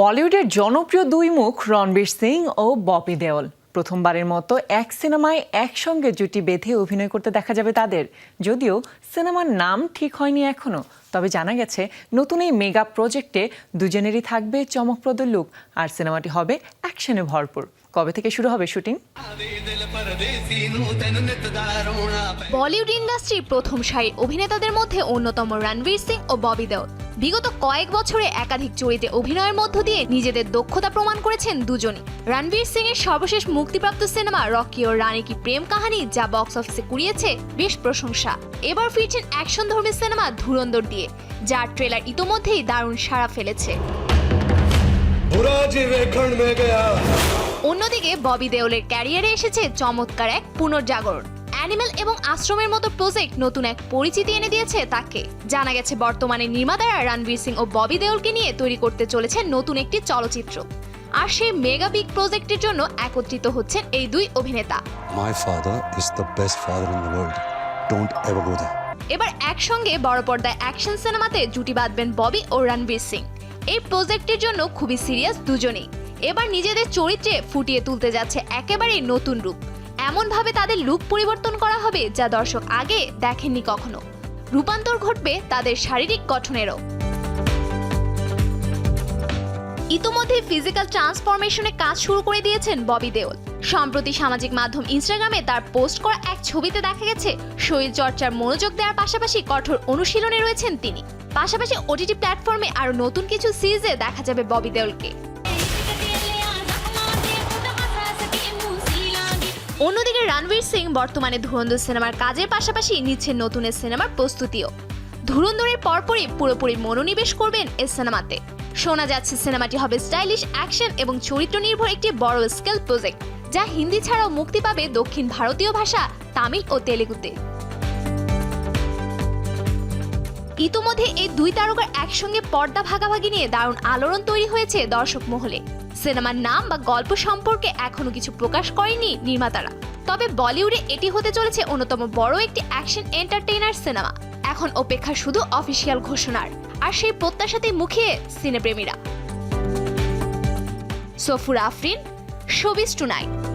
বলিউডের জনপ্রিয় দুই মুখ রণবীর সিং ও ববি দেওল। প্রথমবারের মতো এক সিনেমায় একসঙ্গে জুটি বেঁধে অভিনয় করতে দেখা যাবে তাদের। যদিও সিনেমার নাম ঠিক হয়নি এখনও তবে জানা গেছে, নতুন এই মেগা প্রজেক্টে দুজনেরই থাকবে চমকপ্রদ লুক, আর সিনেমাটি হবে অ্যাকশনে ভরপুর। কবে থেকে শুরু হবে শুটিং? বলিউড ইন্ডাস্ট্রি প্রথম সারির অভিনেতাদের মধ্যে অন্যতম রণবীর সিং ও ববি দেওল। বিগত কয়েক বছরে একাধিক চরিত্রে অভিনয়ের মধ্য দিয়ে নিজেদের দক্ষতা প্রমাণ করেছেন দুজনই। রণবীর সিং এর সর্বশেষ মুক্তিপ্রাপ্ত সিনেমা রকি ও রানী কি প্রেম কাহিনী, যা বক্স অফিসে কুড়িয়েছে, বেশ প্রশংসা। এবার ফিরছেন অ্যাকশন ধর্মী সিনেমা ধুরন্দর দিয়ে। যার ট্রেলার ইতোমধ্যেই দারুণ সাড়া ফেলেছে। অন্যদিকে ববি দেওলের ক্যারিয়ারে এসেছে চমৎকার এক পুনর্জাগরণ। অ্যানিমেল এবং আশ্রমের মতো প্রজেক্ট নতুন এক পরিচিতি এনে দিয়েছে তাকে। জানা গেছে বর্তমানে নির্মাতারা রণবীর সিং ও ববি দেওলকে নিয়ে তৈরি করতে চলেছে নতুন একটি চলচ্চিত্র। আর সেই মেগা বিগ প্রজেক্টের জন্য একত্রিত হচ্ছেন এই দুই অভিনেতা। My father is the best father in the world Don't ever go. এবার একসঙ্গে বড় পর্দায় অ্যাকশন সিনেমাতে জুটি বাঁধবেন ববি ও রণবীর সিং। এই প্রজেক্টের জন্য খুবই সিরিয়াস দুজনেই। এবার নিজেদের চরিত্রে ফুটিয়ে তুলতে যাচ্ছে একেবারেই নতুন রূপ। এমনভাবে তাদের লুক পরিবর্তন করা হবে যা দর্শক আগে দেখেননি কখনো। রূপান্তর ঘটবে তাদের শারীরিক গঠনেরও। ইতোমধ্যে ফিজিক্যাল ট্রান্সফরমেশনে কাজ শুরু করে দিয়েছেন ববি দেওল। সম্প্রতি সামাজিক মাধ্যম ইনস্টাগ্রামে তার পোস্ট করা এক ছবিতে দেখা গেছে, শরীর চর্চার মনোযোগ দেওয়ার পাশাপাশি কঠোর অনুশীলনে রয়েছেন তিনি। পাশাপাশি ওটিটি প্ল্যাটফর্মে আরও নতুন কিছু সিরিজে দেখা যাবে ববি দেওলকে। অন্যদিকে রণবীর সিং বর্তমানে ধুরন্ধর সিনেমার কাজের পাশাপাশি নিচ্ছেন নতুন সিনেমার প্রস্তুতিও। ধুরন্ধরের পরপরই পুরোপুরি মনোনিবেশ করবেন এ সিনেমাতে। শোনা যাচ্ছে সিনেমাটি হবে স্টাইলিশ, অ্যাকশন এবং চরিত্র নির্ভর একটি বড় স্কেল প্রজেক্ট, যা হিন্দি ছাড়াও মুক্তি পাবে দক্ষিণ ভারতীয় ভাষা, তামিল ও তেলেগুতে। ইতোমধ্যে এই দুই তারকার একসঙ্গে পর্দা ভাগাভাগি নিয়ে দারুণ আলোড়ন তৈরি হয়েছে দর্শক মহলে। সিনেমার নাম বা গল্প সম্পর্কে এখনও কিছু প্রকাশ করেনি নির্মাতারা। তবে বলিউডে এটি হতে চলেছে অন্যতম বড় একটি অ্যাকশন এন্টারটেইনার সিনেমা। এখন অপেক্ষা শুধু অফিসিয়াল ঘোষণার। আর সেই প্রত্যাশাতেই মুখিয়ে সিনেপ্রেমীরা। Safur Afrin showbiz tonight.